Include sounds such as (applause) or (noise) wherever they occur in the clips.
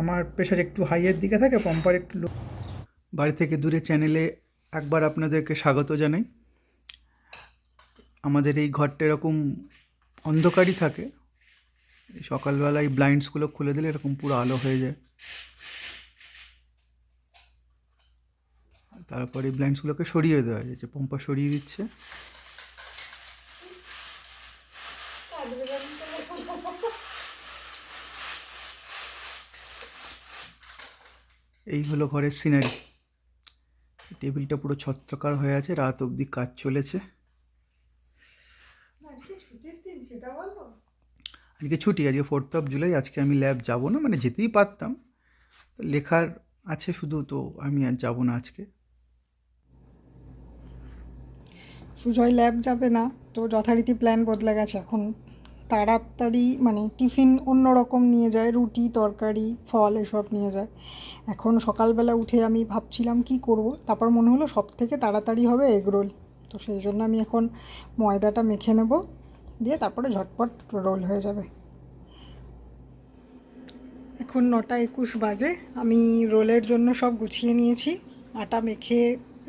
আমার প্রেশার একটু হাইয়ের দিকে থাকে পাম্পার একটু লো বাড়ি থেকে দূরে চ্যানেলে একবার আপনাদেরকে স্বাগত জানাই। আমাদের এই ঘরটা এরকম অন্ধকারই থাকে। সকালবেলা এই ব্লাইন্ডসগুলো খুলে দিলে এরকম পুরো আলো হয়ে যায়। তারপরে ব্লাইন্ডসগুলোকে সরিয়ে দেওয়া যায় যে পম্পা সরিয়ে দিচ্ছে। এই হলো ঘরের সিনারি টেবিলটা পুরো ছত্রকার হয়ে আছে রাত অবধি কাজ চলেছে। আজকে ছুটি আজকে ফোর্থ অফ জুলাই আজকে আমি ল্যাব যাব না মানে যেতেই পারতাম। তো লেখার আছে শুধু তো আমি আর যাব না আজকে। সুজয় ল্যাব যাবে না তো যথারীতি প্ল্যান বদলে গেছে এখন তাড়াতাড়ি মানে টিফিন অন্য রকম নিয়ে যায়, রুটি, তরকারি, ফল এসব নিয়ে যায়। এখন সকালবেলা উঠে আমি ভাবছিলাম কি করব, তারপর মনে হলো সব থেকে তাড়াতাড়ি হবে এগরোল তো সেই জন্য আমি এখন ময়দাটা মেখে নেব, দিয়ে তারপরে ঝটপট রোল হয়ে যাবে। এখন নটা একুশ বাজে, আমি রোলের জন্য সব গুছিয়ে নিয়েছি, আটা মেখে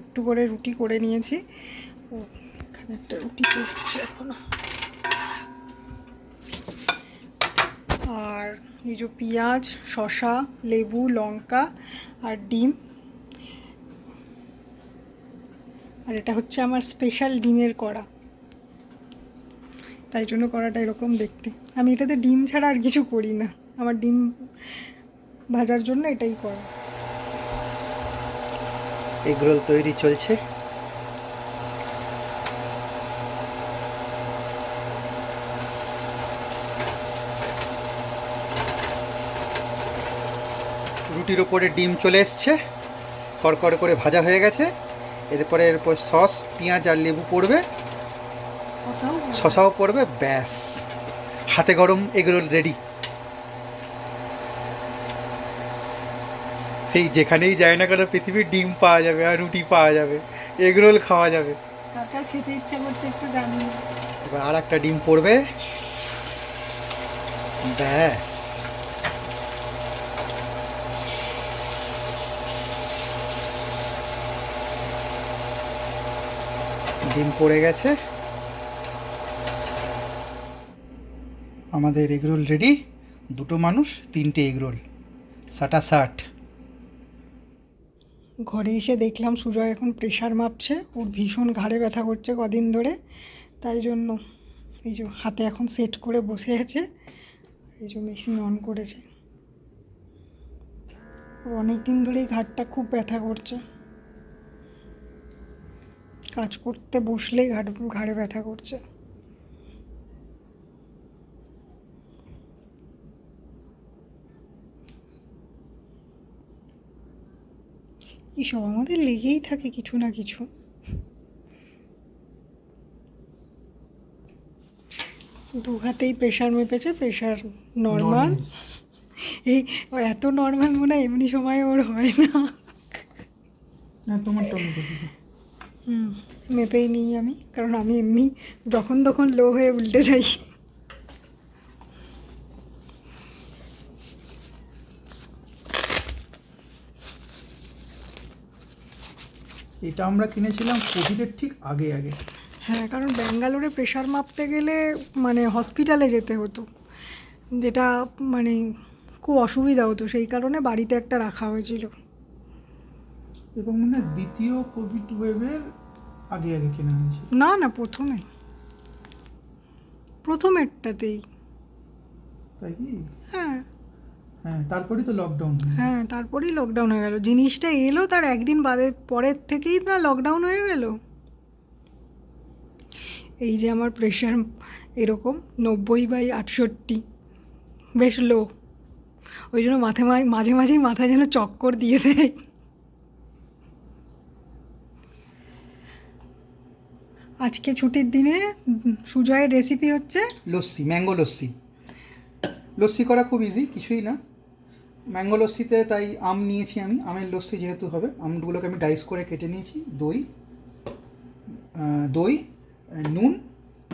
একটু করে রুটি করে নিয়েছি। ও, এখানে একটা রুটি করছি এখনও। আর এই যে পেঁয়াজ, শসা, লেবু, লঙ্কা আর ডিম। আর এটা হচ্ছে আমার স্পেশাল ডিমের কড়া। তাই জন্য কড়াটা এরকম দেখতে। আমি এটাতে ডিম ছাড়া আর কিছু করি না। আমার ডিম ভাজার জন্য এটাই করা। এগরোল তৈরি চলছে। রুটির ওপরে ডিম চলে এসছে। কড়কড় করে ভাজা হয়ে গেছে। এরপরে এরপর সস পেঁয়াজ আর লেবু পড়বে। শশাও পড়বে? ব্যাস। হাতে গরম এগরোল রেডি সেই যেখানেই যায় না কেন পৃথিবীর ডিম পাওয়া যাবে আর রুটি পাওয়া যাবে। এগরোল খাওয়া যাবে। খেতে ইচ্ছা করছে একটু জানি এবার আর একটা ডিম পড়বে। ব্যাস। ডিম পড়ে গেছে। আমাদের এগরোল রেডি। দুটো মানুষ, তিনটে এগরোল সাটা ষাট ঘরে এসে দেখলাম সুজয় এখন প্রেশার মাপছে। ওর ভীষণ ঘাড়ে ব্যথা করছে কদিন ধরে। তাই জন্য এই যে হাতে এখন সেট করে বসে আছে। এই যে মেশিন অন করেছে। অনেক দিন ধরেই ঘাড়টা খুব ব্যথা করছে। কাজ করতে বসলেই ঘাড় ঘাড়ে ব্যথা করছে। এইসব আমাদের লেগেই থাকে কিছু না কিছু। দু হাতেই প্রেশার মেপেছে প্রেশার নর্মাল এই এত নর্মাল মনে হয় এমনি সময় ওর হয় না। তোমার মেপেই নিই আমি কারণ আমি এমনি যখন তখন লো হয়ে উল্টে যাই। এটা আমরা কিনেছিলাম কোভিডের ঠিক আগে আগে। হ্যাঁ কারণ ব্যাঙ্গালোরে প্রেশার মাপতে গেলে মানে হসপিটালে যেতে হতো। যেটা মানে খুব অসুবিধা হতো সেই কারণে বাড়িতে একটা রাখা হয়েছিল। এবং মানে দ্বিতীয় কোভিড ওয়েভের আগে আগে কেনা হয়েছে। না না প্রথমে। প্রথমেরটাতেই। তাই কি? হ্যাঁ। হ্যাঁ তারপরেই তো লকডাউন হ্যাঁ তারপরেই লকডাউন হয়ে গেল। জিনিসটা এলো তার একদিন বাদে পরের থেকেই না লকডাউন হয়ে গেল। এই যে আমার প্রেশার এরকম নব্বই বাই আটষট্টি। বেশ লো ওই জন্য মাথে মাঝে মাঝেই মাথায় যেন চক্কর দিয়ে দেয়। আজকে ছুটির দিনে সুজয়ের রেসিপি হচ্ছে লস্যি ম্যাঙ্গো লস্যি। লস্যি করা খুব ইজি কিছুই না। ম্যাঙ্গো লস্যিতে তাই আম নিয়েছি আমি। আমের লস্যি যেহেতু হবে আমগুলোকে আমি ডাইস করে কেটে নিয়েছি। দই দই নুন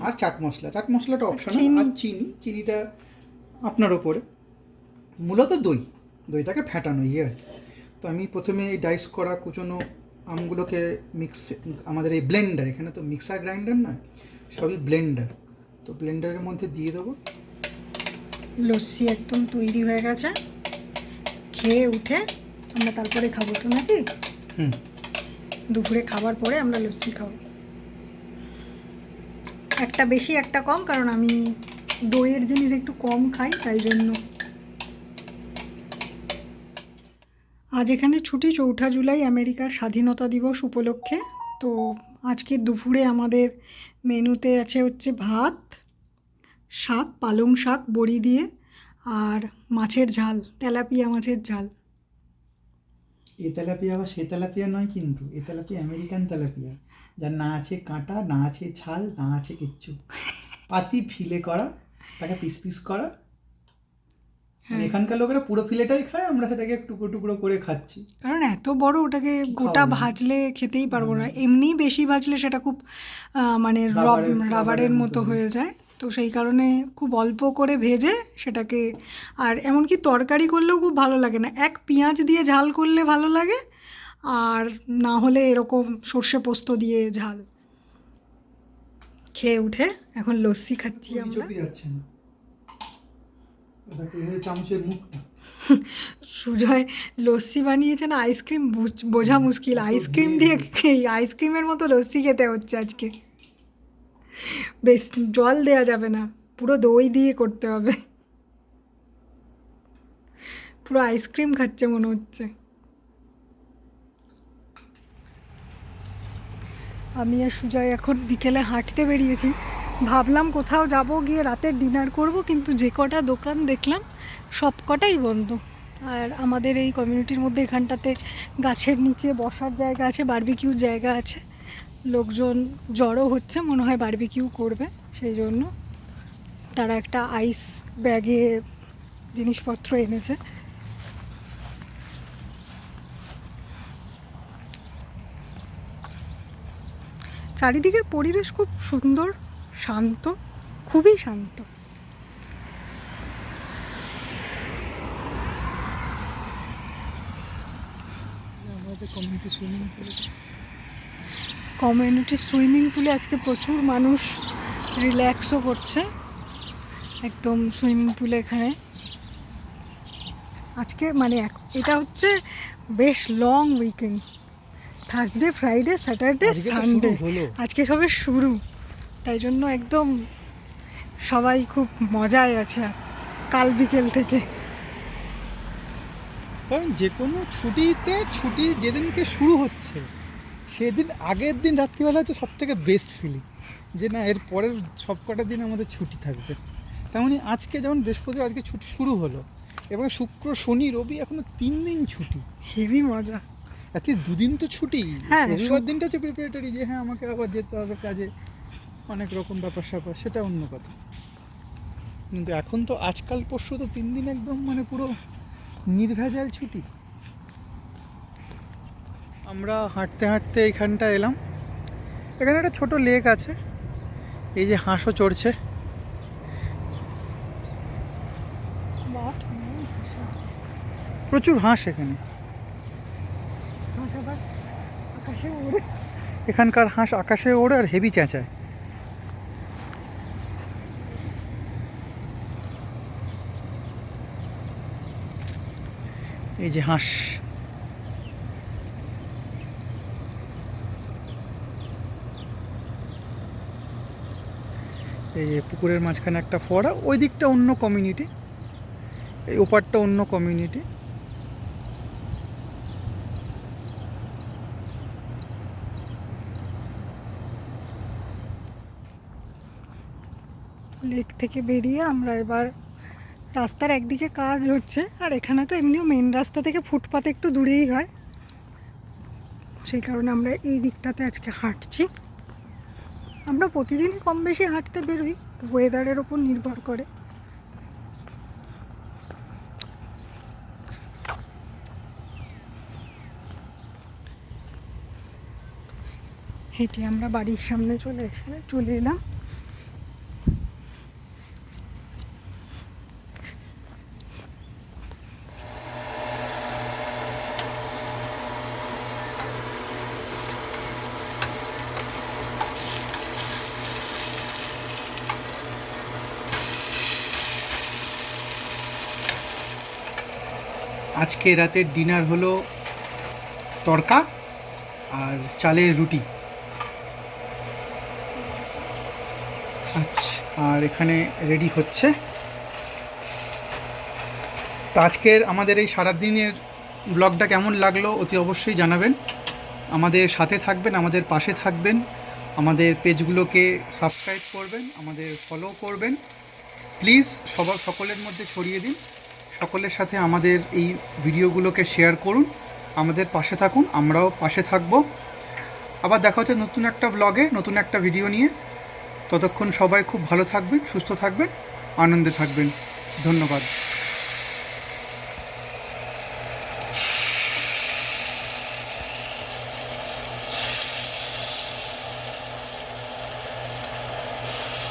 আর চাট মশলা। চাট মশলাটা অপশনাল চিনি। আর চিনি চিনিটা আপনার ওপরে। মূলত দই। দইটাকে ফেটানো ইয়ে। আর তো আমি প্রথমে এই ডাইস করা কুচনো আমগুলোকে মিক্স আমাদের এই ব্লেন্ডার এখানে তো মিক্সার গ্রাইন্ডার নয় সবই ব্লেন্ডার তো ব্লেন্ডারের মধ্যে দিয়ে দেবো। লস্যি একদম তৈরি হয়ে গেছে। খেয়ে উঠে আমরা তারপরে খাব তো নাকি? হুম। দুপুরে খাবার পরে আমরা লস্যি খাব। একটা বেশি একটা কম কারণ আমি দইয়ের জিনিস একটু কম খাই তাই জন্য আজ এখানে ছুটি চৌঠা জুলাই আমেরিকার স্বাধীনতা দিবস উপলক্ষে। তো আজকে দুপুরে আমাদের মেনুতে আছে হচ্ছে ভাত শাক পালং শাক বড়ি দিয়ে আর মাছের ঝাল তেলাপিয়া মাছের ঝাল। এ তেলাপিয়া আবার সে তেলাপিয়া নয় কিন্তু এ তেলাপিয়া আমেরিকান তেলাপিয়া। যার না আছে কাঁটা না আছে ছাল না আছে কিচ্ছু। (laughs) পাতি ফিলে করা তাকে পিস পিস করা মানে এখানকার লোকেরা পুরো ফিলেটাই খায় আমরা সেটাকে টুকরো টুকরো করে খাচ্ছি। কারণ এত বড় ওটাকে গোটা ভাজলে খেতেই পারব না। এমনি বেশি ভাজলে সেটা খুব মানে রাবারের- মতো হয়ে। যায়। তো সেই কারণে খুব অল্প করে ভেজে সেটাকে আর এমনকি তরকারি করলেও খুব ভালো লাগে না। এক পেঁয়াজ দিয়ে ঝাল করলে ভালো লাগে আর না হলে এরকম সর্ষে পোস্ত দিয়ে ঝাল। খেয়ে উঠে এখন লস্যি খাচ্ছি আমরা চোখে যাচ্ছে না দেখো এই হচ্ছে চামচের মুখটা। সুজয় লস্যি বানিয়েছে না আইসক্রিম বুঝ- মুশকিল। আইসক্রিম দিয়ে এই আইসক্রিমের মতো লস্যি খেতে হচ্ছে আজকে। বেশ জল দেওয়া যাবে না পুরো দই দিয়ে করতে হবে। পুরো আইসক্রিম খাচ্ছে মনে হচ্ছে। আমি আর সুজয় এখন বিকেলে হাঁটতে বেরিয়েছি। ভাবলাম কোথাও যাব, গিয়ে রাতের ডিনার করব, কিন্তু যে কটা দোকান দেখলাম, সব কটাই বন্ধ। আর আমাদের এই কমিউনিটির মধ্যে এখানটাতে গাছের নিচে বসার জায়গা আছে বার্বিকিউর জায়গা আছে। লোকজন জড়ো হচ্ছে, মনে হয় বারবিকিউ করবে, সেই জন্য তারা একটা আইস ব্যাগে জিনিসপত্র এনেছে। চারিদিকের পরিবেশ খুব সুন্দর। শান্ত খুবই শান্ত। Community swimming pool community swimming পুলে আজকে প্রচুর মানুষ রিল্যাক্সও করছে। একদম সুইমিং পুলে এখানে। আজকে মানে এটা হচ্ছে বেশ long weekend Thursday Friday Saturday Sunday আজকে সবে শুরু। তাই জন্য একদম সবাই খুব মজায় আছে কাল বিকেল থেকে। কারণ যে কোনো ছুটিতে ছুটি যেদিনকে শুরু হচ্ছে সেদিন আগের দিন রাত্রিবেলা হচ্ছে সব থেকে বেস্ট ফিলিং যে না এর পরের সব কটা দিন আমাদের ছুটি থাকবে। তেমনি আজকে যেমন বৃহস্পতি আজকে ছুটি শুরু হলো এবং শুক্র শনি রবি এখনও তিন দিন ছুটি। হেভি মজা। অ্যাটলিস্ট দুদিন তো ছুটি। হ্যাঁ, রবিবার দিনটা হচ্ছে প্রিপারেটরি যে হ্যাঁ আমাকে আবার যেতে হবে কাজে। অনেক রকম ব্যাপার স্যাপার সেটা অন্য কথা। কিন্তু এখন তো আজকাল পরশু তো তিন দিন একদম মানে পুরো নির্ভেজাল ছুটি। আমরা হাঁটতে হাঁটতে এইখানটা এলাম। এখানে একটা ছোট লেক আছে। এই যে হাঁসও চড়ছে। প্রচুর হাঁস এখানে। এখানকার হাঁস আকাশে ওড়ে আর হেভি চেঁচায়। এই যে হাঁস। এই যে পুকুরের মাঝখানে একটা ফোয়ারা, ওই দিকটা অন্য কমিউনিটি এই ওপারটা অন্য কমিউনিটি লেক থেকে বেরিয়ে আমরা এবার রাস্তার একদিকে কাজ হচ্ছে, আর এখানে তো এমনিও মেন রাস্তা থেকে ফুটপাতে একটু দূরেই হয়। সেই কারণে আমরা এই দিকটাতে আজকে হাঁটছি। আমরা প্রতিদিনই কম বেশি হাঁটতে বেরোই ওয়েদারের ওপর নির্ভর করে। হেঁটে আমরা বাড়ির সামনে চলে এসে চলে এলাম। আজকে রাতের ডিনার হলো তড়কা আর চালের রুটি। আচ্ছা আর এখানে রেডি হচ্ছে। তো আজকের আমাদের এই সারাদিনের ব্লগটা কেমন লাগল অতি অবশ্যই জানাবেন। আমাদের সাথে থাকবেন, আমাদের পাশে থাকবেন, আমাদের পেজগুলোকে সাবস্ক্রাইব করবেন, আমাদের ফলো করবেন। প্লিজ সবার সকলের মধ্যে ছড়িয়ে দিন। সকলের সাথে আমাদের এই ভিডিওগুলোকে শেয়ার করুন, আমাদের পাশে থাকুন, আমরাও পাশে থাকব। আবার দেখা হচ্ছে নতুন একটা ব্লগে নতুন একটা ভিডিও নিয়ে। ততক্ষণ সবাই খুব ভালো থাকবেন, সুস্থ থাকবেন, আনন্দে থাকবেন। ধন্যবাদ।